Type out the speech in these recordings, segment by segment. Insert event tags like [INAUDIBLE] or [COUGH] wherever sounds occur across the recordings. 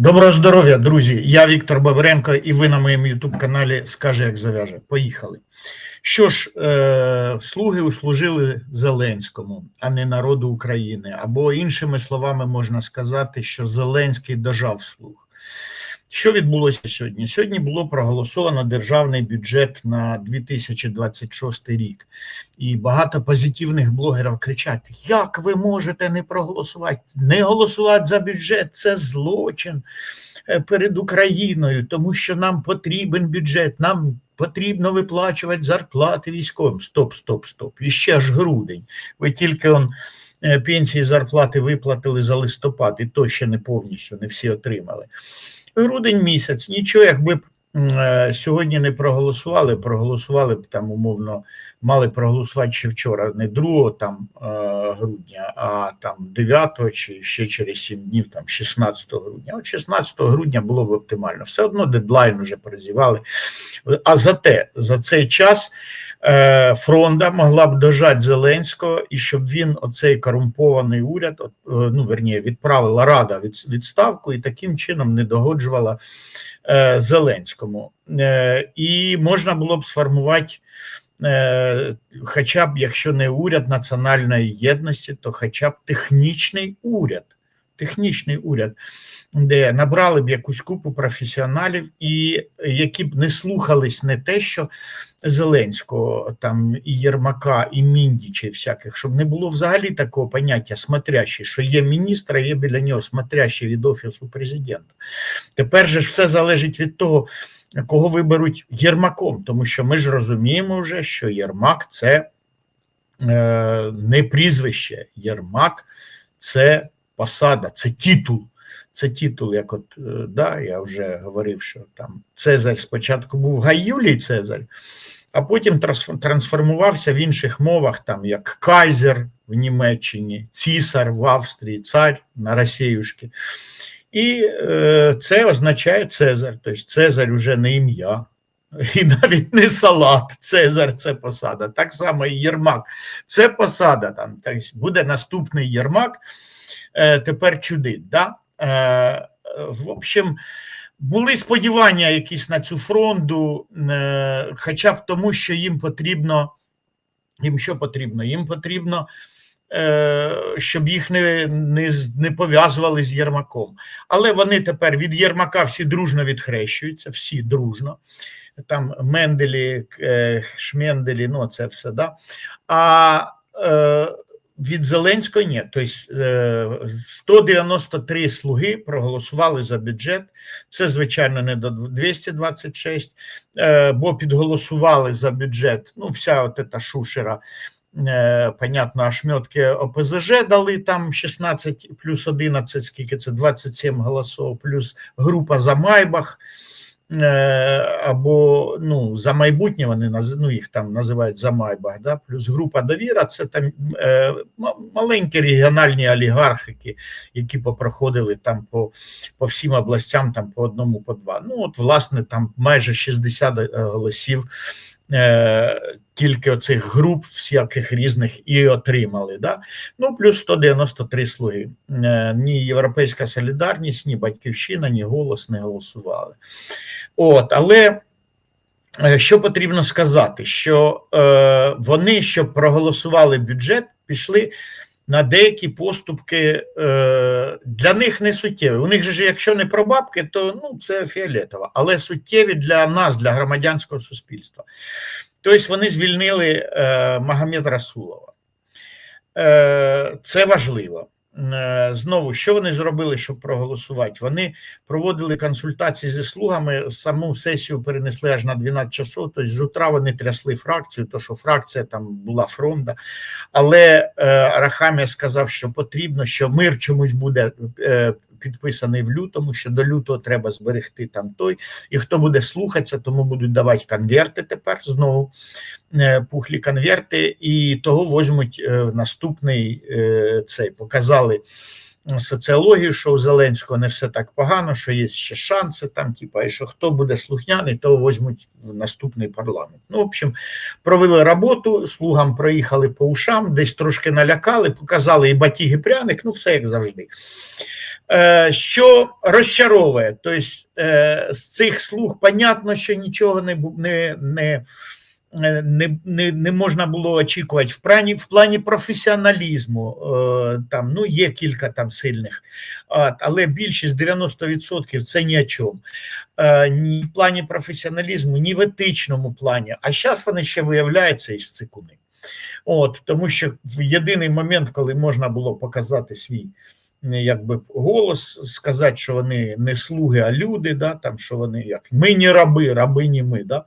Доброго здоров'я, друзі! Я Віктор Бабренко, і ви на моєму ютуб-каналі Скаже, як зав'яже. Поїхали. Що ж, е, слуги услужили Зеленському, а не народу України. Або іншими словами можна сказати, що Зеленський дожав слуг. Що відбулося сьогодні? Сьогодні було проголосовано державний бюджет на 2026 рік, і багато позитивних блогерів кричать: як ви можете не проголосувати? Не голосувати за бюджет це злочин е, перед Україною, тому що нам потрібен бюджет, нам потрібно виплачувати зарплати військовим. Стоп, стоп, стоп. І ще ж грудень. Ви тільки он. е, Пенсії зарплати виплатили за листопад, і то ще не повністю не всі отримали грудень місяць, нічого, якби б е, сьогодні не проголосували, проголосували б там умовно, мали проголосувати ще вчора, не 2 там е, грудня, а там 9 чи ще через 7 днів, там 16 грудня. От 16 грудня було б оптимально. Все одно дедлайн вже прозівали. А зате за цей час. е, Фронда могла б дожати Зеленського, і щоб він, оцей корумпований уряд, е, ну верніше, відправила Рада від відставку і таким чином не догоджувала Зеленському. І можна було б сформувати, хоча б якщо не уряд національної єдності, то хоча б технічний уряд. Технічний уряд, де набрали б якусь купу професіоналів, і які б не слухались не те, що Зеленського, там і Єрмака, і Міндіча, всяких, щоб не було взагалі такого поняття смотрящий, що є міністр, а є біля нього смотрящий від офісу президента. Тепер же все залежить від того, кого виберуть Єрмаком, тому що ми ж розуміємо вже, що Єрмак це е, не прізвище, Єрмак це посада, це титул. Це титул, як от е, да, я вже говорив, що там Цезарь спочатку був Гай Юлій Цезарь, а потім трансформувався в інших мовах, там як Кайзер в Німеччині, Цісар в Австрії, цар на Росіюшки. І е, це означає Цезар. Тобто Цезар уже не ім'я, [LAUGHS] і навіть не салат. Цезар це посада. Так само і Єрмак. Це посада. Там тобто буде наступний Єрмак. Е, тепер чудить. Да? Е, в общем, були сподівання якісь на цю фронту, е, хоча б тому, що їм потрібно. Їм що потрібно? Їм потрібно, щоб їх не, не, не пов'язували з Єрмаком. Але вони тепер від Єрмака всі дружно відхрещуються, всі дружно. Там Менделі, е, Шменделі, ну це все. Да? А е, від Зеленського ні. Тобто е, 193 слуги проголосували за бюджет. Це, звичайно, не до 226, е, бо підголосували за бюджет. Ну, вся от ця шушера. Е, Понятно, ошметки ОПЗЖ дали там 16 плюс 11, скільки це 27 голосів, плюс група за Майбах. е, Або ну, за майбутнє вони ну, їх там називають за Майбах, да? плюс група довіра це там е, маленькі регіональні олігархи, які попроходили там по, по всім областям, там по одному, по два. Ну, от, власне, там майже 60 е, голосів е, тільки оцих груп всяких різних і отримали. Да? Ну, плюс 193 слуги. Е, ні Європейська солідарність, ні Батьківщина, ні голос не голосували. От, але е, що потрібно сказати, що е, вони, щоб проголосували бюджет, пішли на деякі поступки е, для них не суттєві. У них ж, якщо не про бабки, то ну, це фіолетово, але суттєві для нас, для громадянського суспільства. Тобто вони звільнили е, Магомед Расулова. Е, це важливо. Е, Знову, що вони зробили, щоб проголосувати? Вони проводили консультації зі слугами. Саму сесію перенесли аж на 12 часов. Тобто з утра вони трясли фракцію, то що фракція там була фронта. Але е, Арахамія сказав, що потрібно, що мир чомусь буде е, підписаний в лютому, що до лютого треба зберегти там той. І хто буде слухатися, тому будуть давати конверти тепер знову. е, Пухлі конверти, і того візьмуть е, наступний е, цей. Показали соціологію, що у Зеленського не все так погано, що є ще шанси там, типа, і що хто буде слухняний, того візьмуть в наступний парламент. Ну, в общем, провели роботу, слугам проїхали по ушам, десь трошки налякали, показали і батіг, і пряник, ну все як завжди. Е, що розчаровує, тобто е, з цих слуг, понятно, що нічого не не, не, е, не, не, не можна було очікувати. В плані, в плані професіоналізму там ну, є кілька там сильних, але більшість 90% це ні о чому. Ні в плані професіоналізму, ні в етичному плані. А зараз вони ще виявляються із цикуни. От, тому що в єдиний момент, коли можна було показати свій якби голос, сказати, що вони не слуги, а люди, да, там, що вони як ми не раби, раби не ми. Да?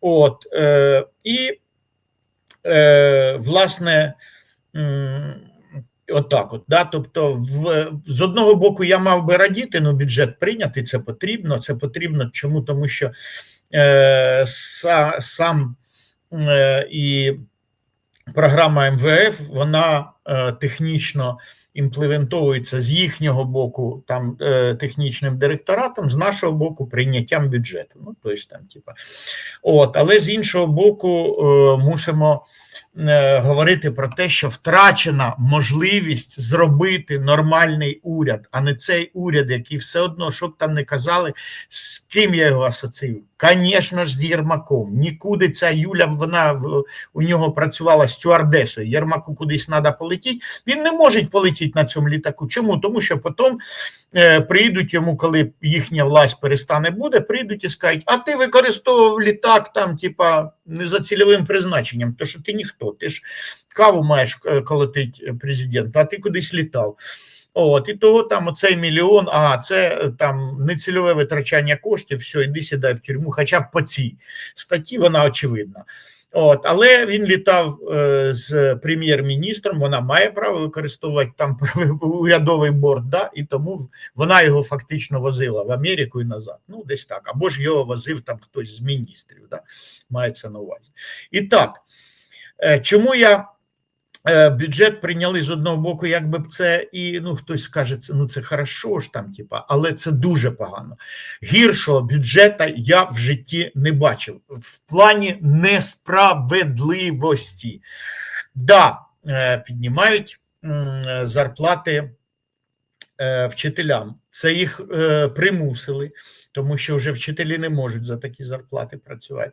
От, е, і, е, власне, отак от, да? тобто, в, з одного боку, я мав би радіти, ну бюджет прийнятий, це потрібно. Це потрібно. Чому? Тому що е, са, сам е, і програма МВФ вона е, технічно імплементовується з їхнього боку, там е, технічним директоратом, з нашого боку, прийняттям бюджету. Ну, тобто, там, типа, от, але з іншого боку, е, мусимо е, говорити про те, що втрачена можливість зробити нормальний уряд, а не цей уряд, який все одно, що там не казали, з ким я його асоціюю? Звісно ж, з Єрмаком. Нікуди ця Юля, вона у нього працювала стюардесою. Єрмаку кудись треба полетіти. Він не може полетіти на цьому літаку. Чому? Тому що потім е, прийдуть йому, коли їхня власть перестане буде, прийдуть і скажуть, а ти використовував літак там, типа, не за цільовим призначенням, то що ти ніхто, ти ж каву маєш е, колотить президенту, а ти кудись літав. От, і того там оцей мільйон, а це е, там нецільове витрачання коштів, все, іди сідай в тюрму, хоча б по цій статті вона очевидна. От, але він літав е, з прем'єр-міністром, вона має право використовувати там [LAUGHS] урядовий борт, да, і тому вона його фактично возила в Америку і назад. Ну, десь так. Або ж його возив там хтось з міністрів, да, мається на увазі. І так, е, чому я бюджет прийняли з одного боку, якби б це і ну хтось скаже, це ну це хорошо ж там, типа, але це дуже погано. Гіршого бюджета я в житті не бачив в плані несправедливості. Да, е, піднімають зарплати е, вчителям. Це їх е, примусили, тому що вже вчителі не можуть за такі зарплати працювати.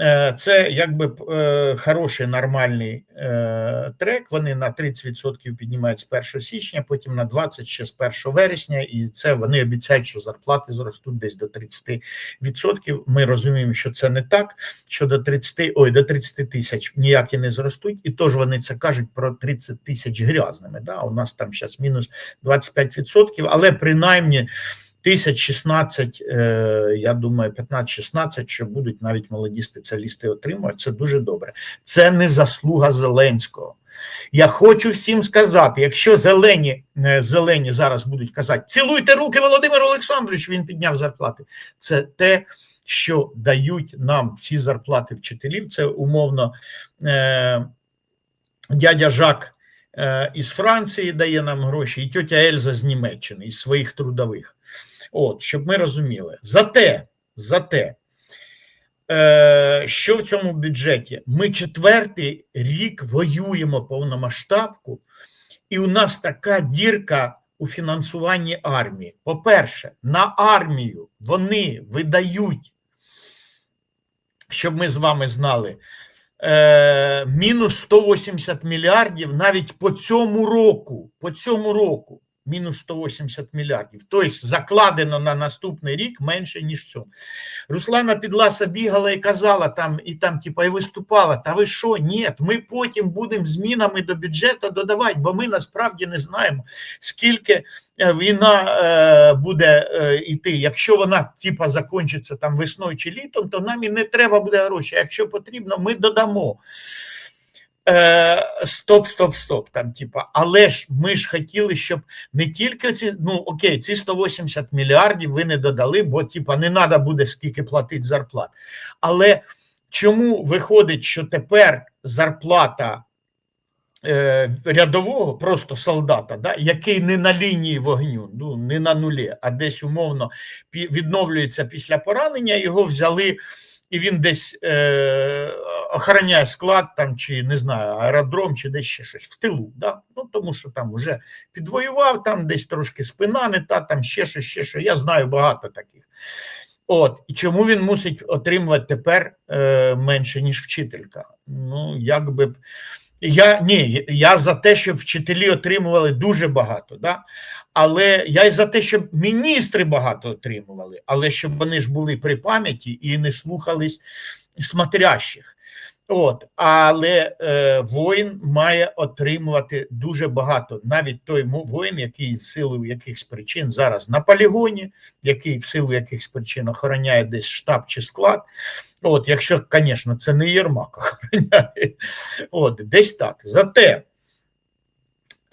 Е, Це якби е, хороший нормальний е, трек. Вони на 30% піднімають з 1 січня, потім на 20% ще з 1 вересня, і це вони обіцяють, що зарплати зростуть десь до 30%. Ми розуміємо, що це не так. Що до 30, ой, до 30 тисяч ніякі не зростуть, і тож вони це кажуть про 30 тисяч грязними. Да? У нас там зараз мінус 25%, але принаймні. Тисяч 16, е, я думаю, 15-16, що будуть навіть молоді спеціалісти отримувати. Це дуже добре. Це не заслуга Зеленського. Я хочу всім сказати: якщо зелені е, зелені зараз будуть казати, цілуйте руки Володимир Олександрович, він підняв зарплати. Це те, що дають нам ці зарплати вчителів. Це умовно е, дядя Жак е, із Франції дає нам гроші, і тьотя Ельза з Німеччини, із своїх трудових. От, щоб ми розуміли. Зате, зате, е, що в цьому бюджеті? Ми четвертий рік воюємо повномасштабку, і у нас така дірка у фінансуванні армії. По-перше, на армію вони видають, щоб ми з вами знали, е, мінус 180 мільярдів навіть по цьому року. По цьому року мінус 180 мільярдів. Тобто закладено на наступний рік менше, ніж в цьому. Руслана Підласа бігала і казала там, і там, типа, і виступала. Та ви що? Ні, ми потім будемо змінами до бюджету додавати, бо ми насправді не знаємо, скільки е, війна е, буде е, йти. Якщо вона типа закінчиться там весною чи літом, то нам і не треба буде гроші. Якщо потрібно, ми додамо. Е, Стоп, стоп, стоп. Там, типа, але ж ми ж хотіли, щоб не тільки ці, ну окей, ці 180 мільярдів ви не додали, бо типа не треба буде скільки платити зарплат. Але чому виходить, що тепер зарплата е, рядового, просто солдата, да, який не на лінії вогню, ну не на нулі, а десь умовно відновлюється після поранення, його взяли і він десь е, охороняє склад там, чи не знаю, аеродром, чи десь ще щось в тилу. Да? Ну, тому що там вже підвоював, там десь трошки спина не та, там ще щось, ще щось. Я знаю багато таких. От, і чому він мусить отримувати тепер е, менше, ніж вчителька? Ну, якби б. Я ні, я за те, щоб вчителі отримували дуже багато, да? Але я і за те, щоб міністри багато отримували, але щоб вони ж були при пам'яті і не слухались смотрящих. От, але е, воїн має отримувати дуже багато. Навіть той воїн, який в силу якихось причин зараз на полігоні, який в силу якихось причин охороняє десь штаб чи склад. От, якщо, звісно, це не Єрмак охороняє, от десь так. Зате,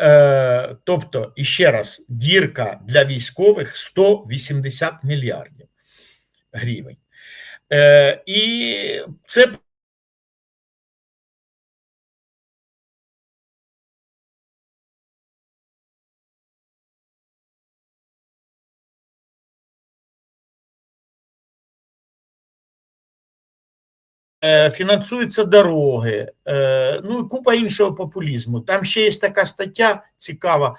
е, тобто, іще раз, дірка для військових 180 мільярдів гривень. Е, І це фінансуються дороги, е, ну і купа іншого популізму. Там ще є така стаття цікава.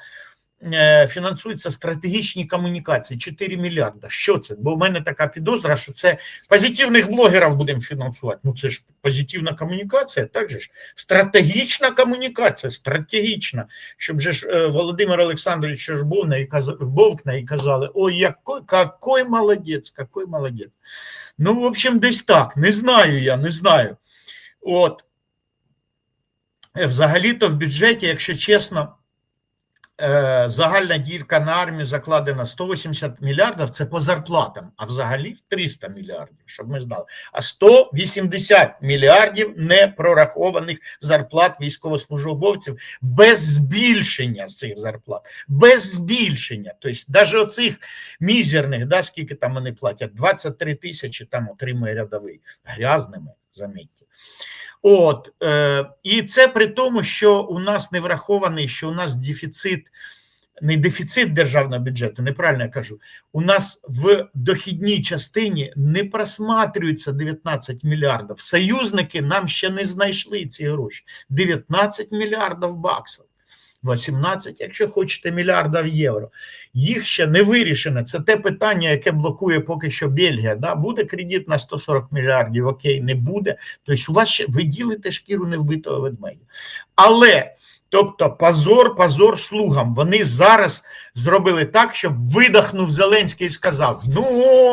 Е, фінансуються стратегічні комунікації 4 мільярда. Що це? Бо в мене така підозра, що це позитивних блогерів будемо фінансувати. Ну це ж позитивна комунікація, так же ж стратегічна комунікація, стратегічна. Щоб же ж Володимир Олександрович ж Бовкне і казали: ой, який, який молодець, який молодець. Ну, в общем, десь так. Не знаю я, не знаю. От. Е, взагалі-то в бюджеті, якщо чесно, е, загальна дірка на армію закладена 180 мільярдів, це по зарплатам, а взагалі в 300 мільярдів, щоб ми знали. А 180 мільярдів непрорахованих зарплат військовослужбовців без збільшення цих зарплат, без збільшення. Тобто, навіть оцих мізерних, да, скільки там вони платять, 23 тисячі там отримує рядовий грязними, замітьте. От, е, І це при тому, що у нас не врахований, що у нас дефіцит, не дефіцит державного бюджету, неправильно я кажу. У нас в дохідній частині не просматрюється 19 мільярдів. Союзники нам ще не знайшли ці гроші. 19 мільярдів баксів. 18, якщо хочете, мільярдів євро. Їх ще не вирішено. Це те питання, яке блокує поки що Бельгія. Да? Буде кредит на 140 мільярдів, окей, не буде. Тобто, у вас ще ви ділите шкіру невбитого ведмедя. Але. Тобто позор, позор слугам. Вони зараз зробили так, щоб видихнув Зеленський і сказав: ну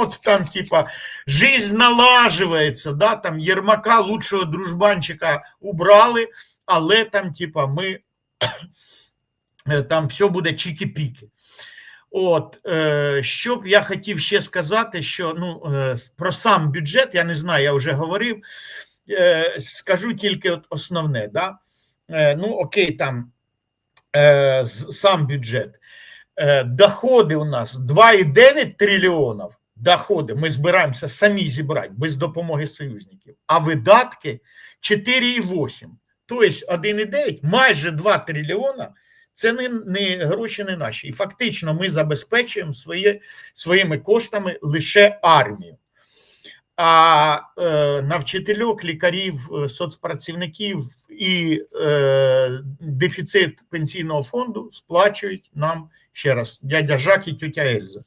от там, типа, жизнь налажується, да, там Єрмака, лучшого дружбанчика убрали, але там, типа, ми там все буде чікі-піки. От, е, що б я хотів ще сказати, що ну, е, про сам бюджет, я не знаю, я вже говорив. Е, скажу тільки от основне, да? Е, ну, окей, там е, сам бюджет. Е, доходи у нас 2,9 трильйонів. Доходи ми збираємося самі зібрати без допомоги союзників, а видатки 4,8. Тобто 1,9, майже 2 трильйона це не не гроші не наші. І фактично ми забезпечуємо свої, своїми коштами лише армію. А е, на вчительок, лікарів, е, соцпрацівників і е, дефіцит пенсійного фонду сплачують нам ще раз дядя Жак і тютя Ельза.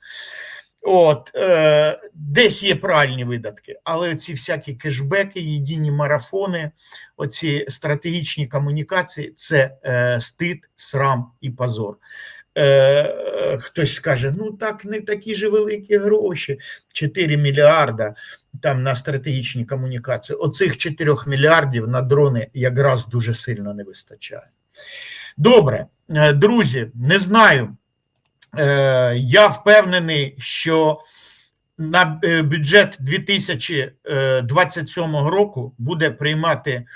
От, е, Десь є правильні видатки, але ці всякі кешбеки, єдині марафони, оці стратегічні комунікації це е, стид, срам і позор. Е, Хтось скаже: ну так не такі ж великі гроші, 4 мільярда там на стратегічні комунікації. Оцих 4 мільярдів на дрони якраз дуже сильно не вистачає. Добре, е, друзі, не знаю. Е, я впевнений, що на е, бюджет 2027 року буде приймати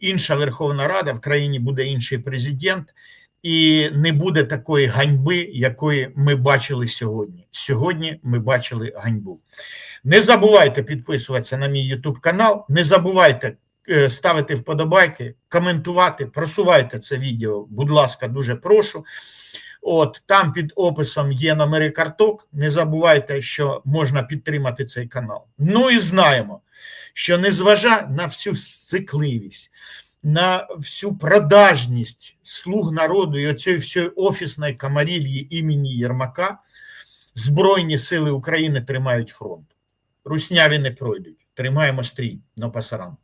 інша Верховна Рада, в країні буде інший президент, і не буде такої ганьби, якої ми бачили сьогодні. Сьогодні ми бачили ганьбу. Не забувайте підписуватися на мій YouTube канал, не забувайте е, ставити вподобайки, коментувати, просувайте це відео. Будь ласка, дуже прошу. От там під описом є номери карток. Не забувайте, що можна підтримати цей канал. Ну і знаємо, що незважа на всю сцикливість, на всю продажність слуг народу і оцієї всієї офісної камарільї імені Єрмака, Збройні сили України тримають фронт. Русняві не пройдуть. Тримаємо стрій на пасаран.